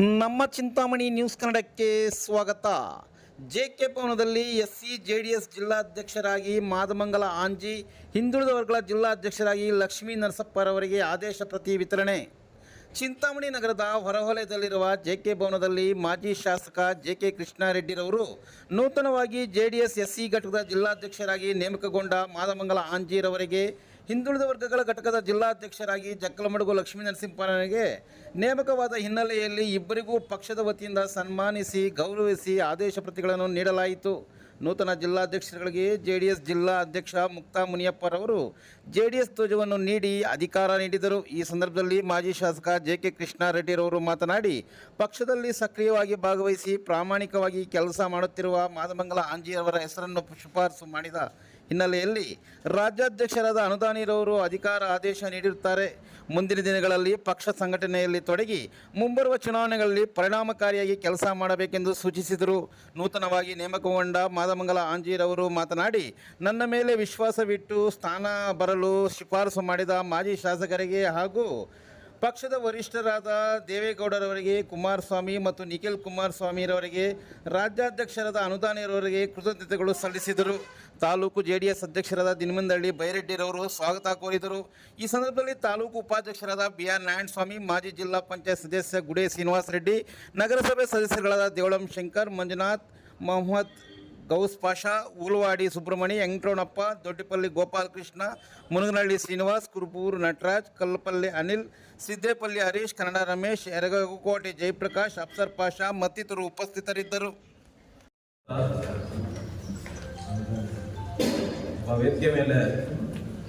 ನಮ್ಮ ಚಿಂತಾಮಣಿ ನ್ಯೂಸ್ ಕನ್ನಡಕ್ಕೆ ಸ್ವಾಗತ. ಜೆ ಕೆ ಭವನದಲ್ಲಿ S C J D S ಜಿಲ್ಲಾಧ್ಯಕ್ಷರಾಗಿ Madamangala Anji ಹಿಂದುಳಿದ ವರ್ಗಗಳ ಜಿಲ್ಲಾಧ್ಯಕ್ಷರಾಗಿ ಲಕ್ಷ್ಮೀ ನರಸಪ್ಪರವರಿಗೆ ಆದೇಶ ಪ್ರತಿ ವಿತರಣೆ. ಚಿಂತಾಮಣಿ ನಗರದ ಹೊರವಲಯದಲ್ಲಿರುವ ಜೆ ಕೆ ಭವನದಲ್ಲಿ ಮಾಜಿ ಶಾಸಕ ಜೆ ಕೆ ಕೃಷ್ಣಾರೆಡ್ಡಿರವರು ನೂತನವಾಗಿ J D S S C ಘಟಕದ ಜಿಲ್ಲಾಧ್ಯಕ್ಷರಾಗಿ ನೇಮಕಗೊಂಡ ಮಾದಮಂಗಲ ಆಂಜಿರವರಿಗೆ ಹಿಂದುಳಿದ ವರ್ಗಗಳ ಘಟಕದ ಜಿಲ್ಲಾಧ್ಯಕ್ಷರಾಗಿ ಜಕ್ಕಲಮಡುಗು ಲಕ್ಷ್ಮೀ ನರಸಿಂಹನಿಗೆ ನೇಮಕವಾದ ಹಿನ್ನೆಲೆಯಲ್ಲಿ ಇಬ್ಬರಿಗೂ ಪಕ್ಷದ ವತಿಯಿಂದ ಸನ್ಮಾನಿಸಿ, ಗೌರವಿಸಿ ಆದೇಶ ಪ್ರತಿಗಳನ್ನು ನೀಡಲಾಯಿತು. ನೂತನ ಜಿಲ್ಲಾಧ್ಯಕ್ಷರುಗಳಿಗೆ ಜೆ ಡಿ ಎಸ್ ಜಿಲ್ಲಾ ಅಧ್ಯಕ್ಷ ಮುಕ್ತಾ ಮುನಿಯಪ್ಪರವರು ಜೆ ಡಿ ಎಸ್ ಧ್ವಜವನ್ನು ನೀಡಿ ಅಧಿಕಾರ ನೀಡಿದರು. ಈ ಸಂದರ್ಭದಲ್ಲಿ ಮಾಜಿ ಶಾಸಕ ಜೆ ಕೆ ಕೃಷ್ಣಾರೆಡ್ಡಿರವರು ಮಾತನಾಡಿ, ಪಕ್ಷದಲ್ಲಿ ಸಕ್ರಿಯವಾಗಿ ಭಾಗವಹಿಸಿ ಪ್ರಾಮಾಣಿಕವಾಗಿ ಕೆಲಸ ಮಾಡುತ್ತಿರುವ ಮಾದಮಂಗಲ ಆಂಜಿಯವರ ಹೆಸರನ್ನು ಶಿಫಾರಸು ಮಾಡಿದ ಹಿನ್ನೆಲೆಯಲ್ಲಿ ರಾಜ್ಯಾಧ್ಯಕ್ಷರಾದ ಅನುದಾನಿರವರು ಅಧಿಕಾರ ಆದೇಶ ನೀಡಿರುತ್ತಾರೆ. ಮುಂದಿನ ದಿನಗಳಲ್ಲಿ ಪಕ್ಷ ಸಂಘಟನೆಯಲ್ಲಿ ತೊಡಗಿ ಮುಂಬರುವ ಚುನಾವಣೆಗಳಲ್ಲಿ ಪರಿಣಾಮಕಾರಿಯಾಗಿ ಕೆಲಸ ಮಾಡಬೇಕೆಂದು ಸೂಚಿಸಿದರು. ನೂತನವಾಗಿ ನೇಮಕಗೊಂಡ ಮಾದಮಂಗಲ ಆಂಜೀರವರು ಮಾತನಾಡಿ, ನನ್ನ ಮೇಲೆ ವಿಶ್ವಾಸವಿಟ್ಟು ಸ್ಥಾನ ಬರಲು ಶಿಫಾರಸು ಮಾಡಿದ ಮಾಜಿ ಶಾಸಕರಿಗೆ ಹಾಗೂ ಪಕ್ಷದ ವರಿಷ್ಠರಾದ ದೇವೇಗೌಡರವರಿಗೆ, ಕುಮಾರಸ್ವಾಮಿ ಮತ್ತು ನಿಖಿಲ್ ಕುಮಾರಸ್ವಾಮಿರವರಿಗೆ ರಾಜ್ಯಾಧ್ಯಕ್ಷರಾದ ಅನುದಾನಿರವರಿಗೆ ಕೃತಜ್ಞತೆಗಳು ಸಲ್ಲಿಸಿದರು. ತಾಲೂಕು ಜೆ ಡಿ ಎಸ್ ಅಧ್ಯಕ್ಷರಾದ ದಿನಮಂದಳ್ಳಿ ಬೈರೆಡ್ಡಿರವರು ಸ್ವಾಗತ ಕೋರಿದರು. ಈ ಸಂದರ್ಭದಲ್ಲಿ ತಾಲೂಕು ಉಪಾಧ್ಯಕ್ಷರಾದ ಬಿ ಆರ್ ನಾರಾಯಣಸ್ವಾಮಿ, ಮಾಜಿ ಜಿಲ್ಲಾ ಪಂಚಾಯತ್ ಸದಸ್ಯ ಗುಡೇ ಶ್ರೀನಿವಾಸ ರೆಡ್ಡಿ, ನಗರಸಭೆ ಸದಸ್ಯರುಗಳಾದ ದೇವಳಂ ಶಂಕರ್, ಮಂಜುನಾಥ್, ಮೊಹಮ್ಮದ್ ಗೌಸ್ ಪಾಷಾ ಉಲ್ವಾಡಿ ಸುಬ್ರಹ್ಮಣಿ, ಎಂಕ್ರೋಣಪ್ಪ, ದೊಡ್ಡಿಪಲ್ಲಿ ಗೋಪಾಲಕೃಷ್ಣ ಮುನಗನಹಳ್ಳಿ ಶ್ರೀನಿವಾಸ್ ಕುರುಪೂರು ನಟರಾಜ್, ಕಲ್ಲಪಲ್ಲಿ ಅನಿಲ್, ಸಿದ್ದೇಪಲ್ಲಿ ಹರೀಶ್, ಕನ್ನಡ ರಮೇಶ್ ಯರಗಕೋಟೆ ಜಯಪ್ರಕಾಶ್, ಅಪ್ಸರ್ ಪಾಷಾ ಮತ್ತಿತರರು ಉಪಸ್ಥಿತರಿದ್ದರು. ಆ ವೇದಿಕೆ ಮೇಲೆ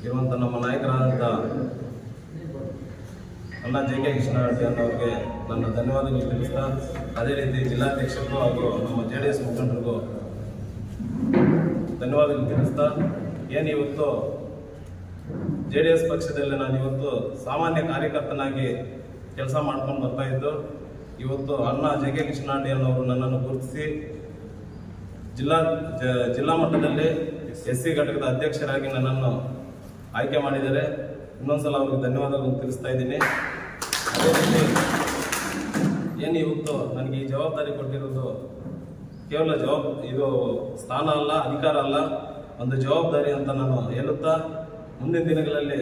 ಇರುವಂಥ ನಮ್ಮ ನಾಯಕರಾದಂಥ ಅಣ್ಣ ಜೆ ಕೆ ಕೃಷ್ಣಾರೆಡ್ಡಿ ಅನ್ನೋರಿಗೆ ನನ್ನ ಧನ್ಯವಾದಗಳು ತಿಳಿಸ್ತಾ, ಅದೇ ರೀತಿ ಜಿಲ್ಲಾಧ್ಯಕ್ಷರಿಗೂ ಹಾಗೂ ನಮ್ಮ ಜೆ ಡಿ ಎಸ್ ಮುಖಂಡರಿಗೂ ಧನ್ಯವಾದಗಳು ತಿಳಿಸ್ತಾ, ಏನು ಇವತ್ತು ಜೆ ಡಿ ಎಸ್ ಪಕ್ಷದಲ್ಲಿ ನಾನು ಇವತ್ತು ಸಾಮಾನ್ಯ ಕಾರ್ಯಕರ್ತನಾಗಿ ಕೆಲಸ ಮಾಡ್ಕೊಂಡು ಬರ್ತಾ ಇದ್ದು, ಇವತ್ತು ಅಣ್ಣ ಜೆ ಕೆ ಕೃಷ್ಣಾರೆಡ್ಡಿ ಅನ್ನೋರು ನನ್ನನ್ನು ಗುರುತಿಸಿ ಜಿಲ್ಲಾ ಜಿಲ್ಲಾ ಮಟ್ಟದಲ್ಲಿ ಎಸ್ ಸಿ ಘಟಕದ ಅಧ್ಯಕ್ಷರಾಗಿ ನನ್ನನ್ನು ಆಯ್ಕೆ ಮಾಡಿದ್ದಾರೆ ಇನ್ನೊಂದ್ಸಲ ಅವ್ರಿಗೆ ಧನ್ಯವಾದಗಳನ್ನು ತಿಳಿಸ್ತಾ ಇದ್ದೀನಿ. ಅದೇ ರೀತಿ ಏನು ಇವತ್ತು ನನಗೆ ಈ ಜವಾಬ್ದಾರಿ ಕೊಟ್ಟಿರೋದು ಕೇವಲ ಜವಾಬ್ ಇದು ಸ್ಥಾನ ಅಲ್ಲ, ಅಧಿಕಾರ ಅಲ್ಲ, ಒಂದು ಜವಾಬ್ದಾರಿ ಅಂತ ನಾನು ಹೇಳುತ್ತಾ ಮುಂದಿನ ದಿನಗಳಲ್ಲಿ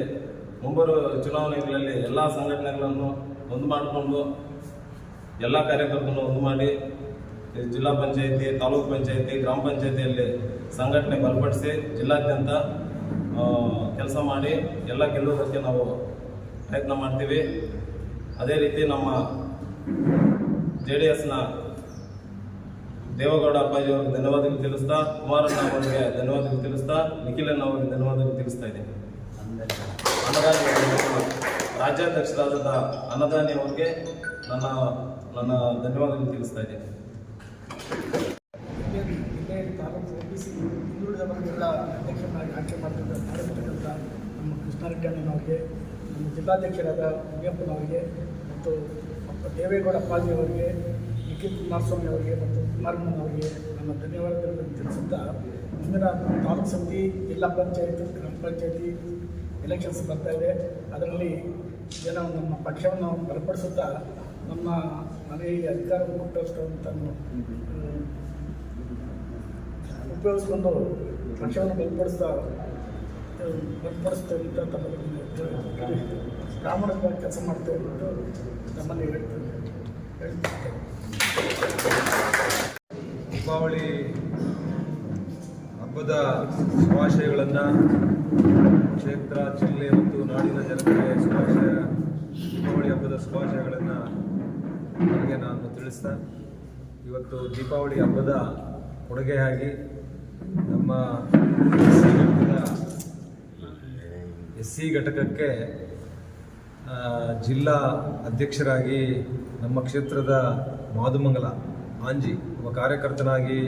ಮುಂಬರುವ ಚುನಾವಣೆಗಳಲ್ಲಿ ಎಲ್ಲ ಸಂಘಟನೆಗಳನ್ನು ಒಂದು ಮಾಡಿಕೊಂಡು ಎಲ್ಲ ಕಾರ್ಯಕರ್ತರನ್ನು ಒಂದು ಮಾಡಿ ಜಿಲ್ಲಾ ಪಂಚಾಯಿತಿ, ತಾಲೂಕು ಪಂಚಾಯಿತಿ, ಗ್ರಾಮ ಪಂಚಾಯಿತಿಯಲ್ಲಿ ಸಂಘಟನೆ ಬಲಪಡಿಸಿ ಜಿಲ್ಲಾದ್ಯಂತ ಕೆಲಸ ಮಾಡಿ ಎಲ್ಲ ಗೆಲ್ಲುವುದಕ್ಕೆ ನಾವು ಪ್ರಯತ್ನ ಮಾಡ್ತೀವಿ. ಅದೇ ರೀತಿ ನಮ್ಮ ಜೆ ಡಿ ಎಸ್ನ ದೇವೇಗೌಡ ಅಪ್ಪಾಜಿ ಅವ್ರಿಗೆ ಧನ್ಯವಾದಗಳು ತಿಳಿಸ್ತಾ, ಕುಮಾರಣ್ಣ ಅವರಿಗೆ ಧನ್ಯವಾದಗಳು ತಿಳಿಸ್ತಾ, ನಿಖಿಲಣ್ಣ ಅವರಿಗೆ ಧನ್ಯವಾದಗಳು ತಿಳಿಸ್ತಾ ಇದ್ದೀನಿ. ರಾಜ್ಯಾಧ್ಯಕ್ಷರಾದ ಅನ್ನದಾನಿ ಅವರಿಗೆ ನನ್ನ ನನ್ನ ಧನ್ಯವಾದಗಳು ತಿಳಿಸ್ತಾ ಇದ್ದೀನಿ. ತಾಲೂಕು ಹಿಂದುಳಿದ ವರ್ಗಗಳ ನಮ್ಮ ನಮ್ಮ ಜಿಲ್ಲಾಧ್ಯಕ್ಷರಾದ ಮುನಿಯಪ್ಪನವರಿಗೆ ಮತ್ತು ದೇವೇಗೌಡ ಅಪ್ಪಾಜಿ ಅವರಿಗೆ ನಿಖಿಲ್ ಕುಮಾರಸ್ವಾಮಿ ಅವರಿಗೆ ಮತ್ತು ಕುಮಾರಣ್ಣನವರಿಗೆ ನಮ್ಮ ಧನ್ಯವಾದಗಳನ್ನು ತಿಳಿಸುತ್ತಾ ಮುಂದಿನ ತಾಲೂಕು ಸಮಿತಿ ಜಿಲ್ಲಾ ಪಂಚಾಯತ್ ಗ್ರಾಮ ಪಂಚಾಯತಿ ಎಲೆಕ್ಷನ್ಸ್ ಬರ್ತಾ ಇದೆ ಅದರಲ್ಲಿ ಜನ ನಮ್ಮ ಪಕ್ಷವನ್ನು ಬಲಪಡಿಸುತ್ತಾ ನಮ್ಮ ಮನೆಯಲ್ಲಿ ಅಧಿಕಾರವನ್ನು ಕೊಟ್ಟಷ್ಟು ಅಂತ ಉಪಯೋಗಿಸ್ಕೊಂಡು ಪಕ್ಷವನ್ನು ಬಲಪಡಿಸ್ತಾ ಬಲಪಡಿಸ್ತಾ ಅಂತ ತಮ್ಮಲ್ಲಿ ಕೆಲಸ ಮಾಡ್ತೇವೆ ಅಂತ ನಮ್ಮಲ್ಲಿ ಹೇಳ್ತೇವೆ ದೀಪಾವಳಿ ಹಬ್ಬದ ಶುಭಾಶಯಗಳನ್ನು ಕ್ಷೇತ್ರ, ಜಿಲ್ಲೆ ಮತ್ತು ನಾಡಿನ ಜನತೆಗೆ ಶುಭಾಶಯ, ದೀಪಾವಳಿ ಹಬ್ಬದ ಶುಭಾಶಯಗಳನ್ನು ನನಗೆ ನಾನು ತಿಳಿಸ್ತಾ, ಇವತ್ತು ದೀಪಾವಳಿ ಹಬ್ಬದ ಕೊಡುಗೆಯಾಗಿ ನಮ್ಮ ಎಸ್ ಸಿ ಘಟಕಕ್ಕೆ ಜಿಲ್ಲಾ ಅಧ್ಯಕ್ಷರಾಗಿ ನಮ್ಮ ಕ್ಷೇತ್ರದ ಮಾದುಮಂಗಲ ಆಂಜಿ ಒಬ್ಬ ಕಾರ್ಯಕರ್ತನಾಗಿ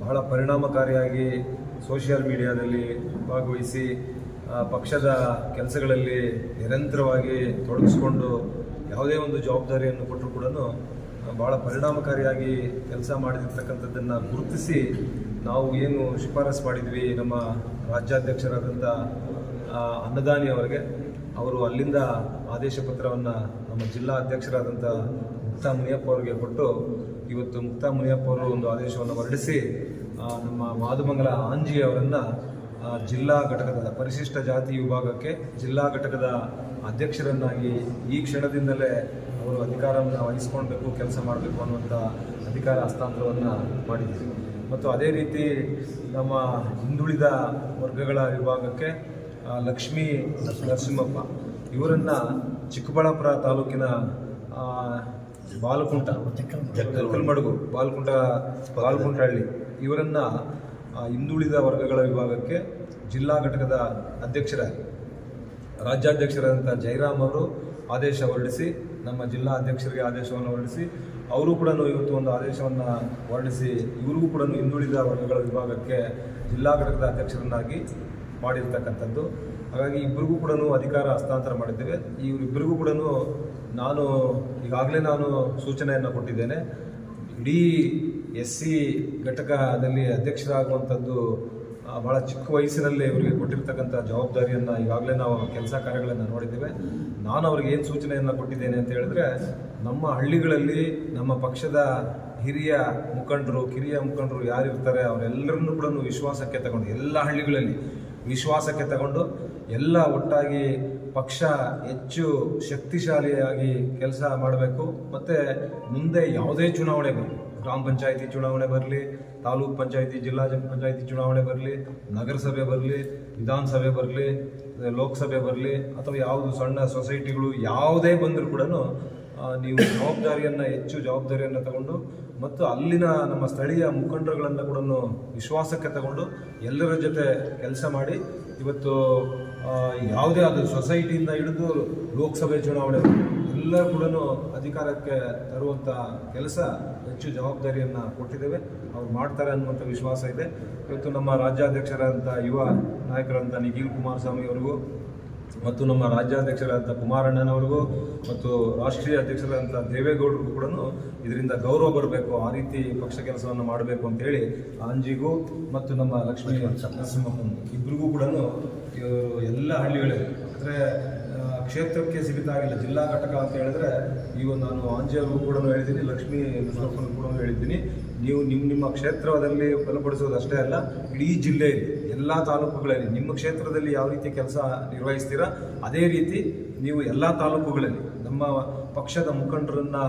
ಬಹಳ ಪರಿಣಾಮಕಾರಿಯಾಗಿ ಸೋಷಿಯಲ್ ಮೀಡಿಯಾದಲ್ಲಿ ಭಾಗವಹಿಸಿ ಪಕ್ಷದ ಕೆಲಸಗಳಲ್ಲಿ ನಿರಂತರವಾಗಿ ತೊಡಗಿಸ್ಕೊಂಡು ಯಾವುದೇ ಒಂದು ಜವಾಬ್ದಾರಿಯನ್ನು ಕೊಟ್ಟರು ಕೂಡ ಭಾಳ ಪರಿಣಾಮಕಾರಿಯಾಗಿ ಕೆಲಸ ಮಾಡಿರ್ತಕ್ಕಂಥದ್ದನ್ನು ಗುರುತಿಸಿ ನಾವು ಏನು ಶಿಫಾರಸು ಮಾಡಿದ್ವಿ ನಮ್ಮ ರಾಜ್ಯಾಧ್ಯಕ್ಷರಾದಂಥ ಅನ್ನದಾನಿ ಅವರಿಗೆ. ಅವರು ಅಲ್ಲಿಂದ ಆದೇಶ ಪತ್ರವನ್ನು ನಮ್ಮ ಜಿಲ್ಲಾ ಅಧ್ಯಕ್ಷರಾದಂಥ ಮುಕ್ತಾ ಮುನಿಯಪ್ಪ ಅವರಿಗೆ ಕೊಟ್ಟು, ಇವತ್ತು ಮುಕ್ತಾ ಮುನಿಯಪ್ಪ ಅವರು ಒಂದು ಆದೇಶವನ್ನು ಹೊರಡಿಸಿ ನಮ್ಮ ಮಾದುಮಂಗಲ ಆಂಜಿ ಅವರನ್ನು ಜಿಲ್ಲಾ ಘಟಕದ ಪರಿಶಿಷ್ಟ ಜಾತಿ ವಿಭಾಗಕ್ಕೆ ಜಿಲ್ಲಾ ಘಟಕದ ಅಧ್ಯಕ್ಷರನ್ನಾಗಿ ಈ ಕ್ಷಣದಿಂದಲೇ ಅವರು ಅಧಿಕಾರವನ್ನು ವಹಿಸ್ಕೊಳ್ಬೇಕು, ಕೆಲಸ ಮಾಡಬೇಕು ಅನ್ನುವಂಥ ಅಧಿಕಾರ ಹಸ್ತಾಂತರವನ್ನು ಮಾಡಿದ್ದೀವಿ ಮತ್ತು ಅದೇ ರೀತಿ ನಮ್ಮ ಹಿಂದುಳಿದ ವರ್ಗಗಳ ವಿಭಾಗಕ್ಕೆ ಲಕ್ಷ್ಮೀ ನರಸಿಂಹಪ್ಪ. ಇವರನ್ನು ಚಿಕ್ಕಬಳ್ಳಾಪುರ ತಾಲೂಕಿನ ಬಾಲಕುಂಟ, ಜಕ್ಕಲ್ಮಡುಗು, ಬಾಲ್ಕುಂಟ, ಬಾಲ್ಕುಂಟಹಳ್ಳಿ. ಇವರನ್ನು ಹಿಂದುಳಿದ ವರ್ಗಗಳ ವಿಭಾಗಕ್ಕೆ ಜಿಲ್ಲಾ ಘಟಕದ ಅಧ್ಯಕ್ಷರಾಗಿ ರಾಜ್ಯಾಧ್ಯಕ್ಷರಾದಂಥ ಜಯರಾಮ್ ಅವರು ಆದೇಶ ಹೊರಡಿಸಿ ನಮ್ಮ ಜಿಲ್ಲಾ ಅಧ್ಯಕ್ಷರಿಗೆ ಆದೇಶವನ್ನು ಹೊರಡಿಸಿ, ಅವರು ಕೂಡ ಇವತ್ತು ಒಂದು ಆದೇಶವನ್ನು ಹೊರಡಿಸಿ, ಇವರಿಗೂ ಕೂಡ ಹಿಂದುಳಿದ ವರ್ಗಗಳ ವಿಭಾಗಕ್ಕೆ ಜಿಲ್ಲಾ ಘಟಕದ ಅಧ್ಯಕ್ಷರನ್ನಾಗಿ ಮಾಡಿರ್ತಕ್ಕಂಥದ್ದು. ಹಾಗಾಗಿ ಇಬ್ಬರಿಗೂ ಕೂಡ ಅಧಿಕಾರ ಹಸ್ತಾಂತರ ಮಾಡಿದ್ದೇವೆ. ಇವರಿಬ್ಬರಿಗೂ ಕೂಡ ನಾನು, ಈಗಾಗಲೇ ನಾನು ಸೂಚನೆಯನ್ನು ಕೊಟ್ಟಿದ್ದೇನೆ. ಇಡೀ ಎಸ್ ಸಿ ಘಟಕದಲ್ಲಿ ಅಧ್ಯಕ್ಷರಾಗುವಂಥದ್ದು ಬಹಳ ಚಿಕ್ಕ ವಯಸ್ಸಿನಲ್ಲಿ ಇವರಿಗೆ ಕೊಟ್ಟಿರ್ತಕ್ಕಂಥ ಜವಾಬ್ದಾರಿಯನ್ನು ಈಗಾಗಲೇ ನಾವು ಕೆಲಸ ಕಾರ್ಯಗಳನ್ನು ನೋಡಿದ್ದೇವೆ. ನಾನು ಅವ್ರಿಗೆ ಏನು ಸೂಚನೆಯನ್ನು ಕೊಟ್ಟಿದ್ದೇನೆ ಅಂತ ಹೇಳಿದ್ರೆ, ನಮ್ಮ ಹಳ್ಳಿಗಳಲ್ಲಿ ನಮ್ಮ ಪಕ್ಷದ ಹಿರಿಯ ಮುಖಂಡರು, ಕಿರಿಯ ಮುಖಂಡರು ಯಾರಿರ್ತಾರೆ ಅವರೆಲ್ಲರನ್ನೂ ಕೂಡ ವಿಶ್ವಾಸಕ್ಕೆ ತಗೊಂಡು, ಎಲ್ಲ ಹಳ್ಳಿಗಳಲ್ಲಿ ವಿಶ್ವಾಸಕ್ಕೆ ತಗೊಂಡು, ಎಲ್ಲ ಒಟ್ಟಾಗಿ ಪಕ್ಷ ಹೆಚ್ಚು ಶಕ್ತಿಶಾಲಿಯಾಗಿ ಕೆಲಸ ಮಾಡಬೇಕು. ಮತ್ತು ಮುಂದೆ ಯಾವುದೇ ಚುನಾವಣೆ ಬರಲಿ ಗ್ರಾಮ ಪಂಚಾಯಿತಿ ಚುನಾವಣೆ ಬರಲಿ, ತಾಲೂಕ್ ಪಂಚಾಯಿತಿ, ಜಿಲ್ಲಾ ಪಂಚಾಯಿತಿ ಚುನಾವಣೆ ಬರಲಿ, ನಗರಸಭೆ ಬರಲಿ, ವಿಧಾನಸಭೆ ಬರಲಿ, ಲೋಕಸಭೆ ಬರಲಿ, ಅಥವಾ ಯಾವುದು ಸಣ್ಣ ಸೊಸೈಟಿಗಳು ಯಾವುದೇ ಬಂದರೂ ಕೂಡ ನೀವು ಜವಾಬ್ದಾರಿಯನ್ನು, ಹೆಚ್ಚು ಜವಾಬ್ದಾರಿಯನ್ನು ತಗೊಂಡು ಮತ್ತು ಅಲ್ಲಿನ ನಮ್ಮ ಸ್ಥಳೀಯ ಮುಖಂಡರುಗಳನ್ನು ಕೂಡ ವಿಶ್ವಾಸಕ್ಕೆ ತಗೊಂಡು ಎಲ್ಲರ ಜೊತೆ ಕೆಲಸ ಮಾಡಿ, ಇವತ್ತು ಯಾವುದೇ ಅದು ಸೊಸೈಟಿಯಿಂದ ಹಿಡಿದು ಲೋಕಸಭೆ ಚುನಾವಣೆ ಎಲ್ಲರೂ ಕೂಡ ಅಧಿಕಾರಕ್ಕೆ ತರುವಂಥ ಕೆಲಸ ಹೆಚ್ಚು ಜವಾಬ್ದಾರಿಯನ್ನು ಕೊಟ್ಟಿದ್ದೇವೆ. ಅವ್ರು ಮಾಡ್ತಾರೆ ಅನ್ನುವಂಥ ವಿಶ್ವಾಸ ಇದೆ. ಇವತ್ತು ನಮ್ಮ ರಾಜ್ಯಾಧ್ಯಕ್ಷರಾದಂಥ ಯುವ ನಾಯಕರಾದಂಥ ನಿಖಿಲ್ ಕುಮಾರಸ್ವಾಮಿ ಅವರಿಗೂ ಮತ್ತು ನಮ್ಮ ರಾಜ್ಯಾಧ್ಯಕ್ಷರಾದಂಥ ಕುಮಾರಣ್ಣನವರಿಗೂ ಮತ್ತು ರಾಷ್ಟ್ರೀಯ ಅಧ್ಯಕ್ಷರಾದಂಥ ದೇವೇಗೌಡರಿಗೂ ಕೂಡ ಇದರಿಂದ ಗೌರವ ಬರಬೇಕು. ಆ ರೀತಿ ಪಕ್ಷ ಕೆಲಸವನ್ನು ಮಾಡಬೇಕು ಅಂತೇಳಿ ಆಂಜಿಗೂ ಮತ್ತು ನಮ್ಮ ಲಕ್ಷ್ಮೀ ನರಸಿಂಹ ಇಬ್ಬರಿಗೂ ಕೂಡ ಇವರು ಎಲ್ಲ ಹಳ್ಳಿಗಳಲ್ಲಿ, ಅಂದರೆ ಕ್ಷೇತ್ರಕ್ಕೆ ಸೀಮಿತ ಆಗಿಲ್ಲ ಜಿಲ್ಲಾ ಘಟಕ ಅಂತ ಹೇಳಿದ್ರೆ, ಈಗ ನಾನು ಆಂಜಿಯವ್ರಿಗೂ ಕೂಡ ಹೇಳಿದ್ದೀನಿ, ಲಕ್ಷ್ಮೀ ನರಸಿಂಹಪ್ಪನಿಗೂ ಕೂಡ ಹೇಳಿದ್ದೀನಿ. ನೀವು ನಿಮ್ಮ ನಿಮ್ಮ ಕ್ಷೇತ್ರದಲ್ಲಿ ಬಲಪಡಿಸೋದು ಅಷ್ಟೇ ಅಲ್ಲ, ಇಡೀ ಜಿಲ್ಲೆಯಲ್ಲಿ, ಎಲ್ಲ ತಾಲೂಕುಗಳಲ್ಲಿ, ನಿಮ್ಮ ಕ್ಷೇತ್ರದಲ್ಲಿ ಯಾವ ರೀತಿ ಕೆಲಸ ನಿರ್ವಹಿಸ್ತೀರಾ, ಅದೇ ರೀತಿ ನೀವು ಎಲ್ಲ ತಾಲೂಕುಗಳಲ್ಲಿ, ನಮ್ಮ ಪಕ್ಷದ ಮುಖಂಡರನ್ನ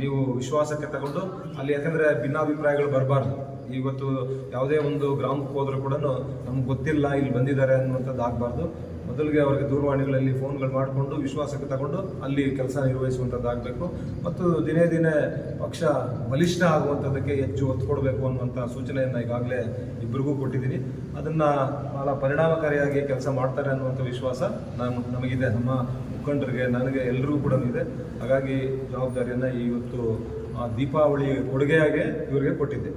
ನೀವು ವಿಶ್ವಾಸಕ್ಕೆ ತಗೊಂಡು, ಅಲ್ಲಿ ಯಾಕಂದ್ರೆ ಭಿನ್ನಾಭಿಪ್ರಾಯಗಳು ಬರಬಾರ್ದು. ಇವತ್ತು ಯಾವುದೇ ಒಂದು ಗ್ರಾಮಕ್ಕೆ ಹೋದರೂ ಕೂಡ ನಮ್ಗೆ ಗೊತ್ತಿಲ್ಲ ಇಲ್ಲಿ ಬಂದಿದ್ದಾರೆ ಅನ್ನುವಂಥದ್ದು ಆಗಬಾರ್ದು. ಮೊದಲಿಗೆ ಅವರಿಗೆ ದೂರವಾಣಿಗಳಲ್ಲಿ ಫೋನ್ಗಳು ಮಾಡಿಕೊಂಡು ವಿಶ್ವಾಸಕ್ಕೆ ತಗೊಂಡು ಅಲ್ಲಿ ಕೆಲಸ ನಿರ್ವಹಿಸುವಂಥದ್ದಾಗಬೇಕು ಮತ್ತು ದಿನೇ ದಿನೇ ಪಕ್ಷ ಬಲಿಷ್ಠ ಆಗುವಂಥದ್ದಕ್ಕೆ ಹೆಚ್ಚು ಒತ್ತು ಕೊಡಬೇಕು ಅನ್ನುವಂಥ ಸೂಚನೆಯನ್ನು ಈಗಾಗಲೇ ಇಬ್ಬರಿಗೂ ಕೊಟ್ಟಿದ್ದೀನಿ. ಅದನ್ನು ಭಾಳ ಪರಿಣಾಮಕಾರಿಯಾಗಿ ಕೆಲಸ ಮಾಡ್ತಾರೆ ಅನ್ನುವಂಥ ವಿಶ್ವಾಸ ನಾನು ನಮಗಿದೆ. ನಮ್ಮ ಮುಖಂಡರಿಗೆ, ನನಗೆ ಎಲ್ಲರಿಗೂ ಕೂಡ ಇದೆ. ಹಾಗಾಗಿ ಜವಾಬ್ದಾರಿಯನ್ನು ಇವತ್ತು ದೀಪಾವಳಿ ಕೊಡುಗೆಯಾಗೆ ಇವರಿಗೆ ಕೊಟ್ಟಿದ್ದೆ.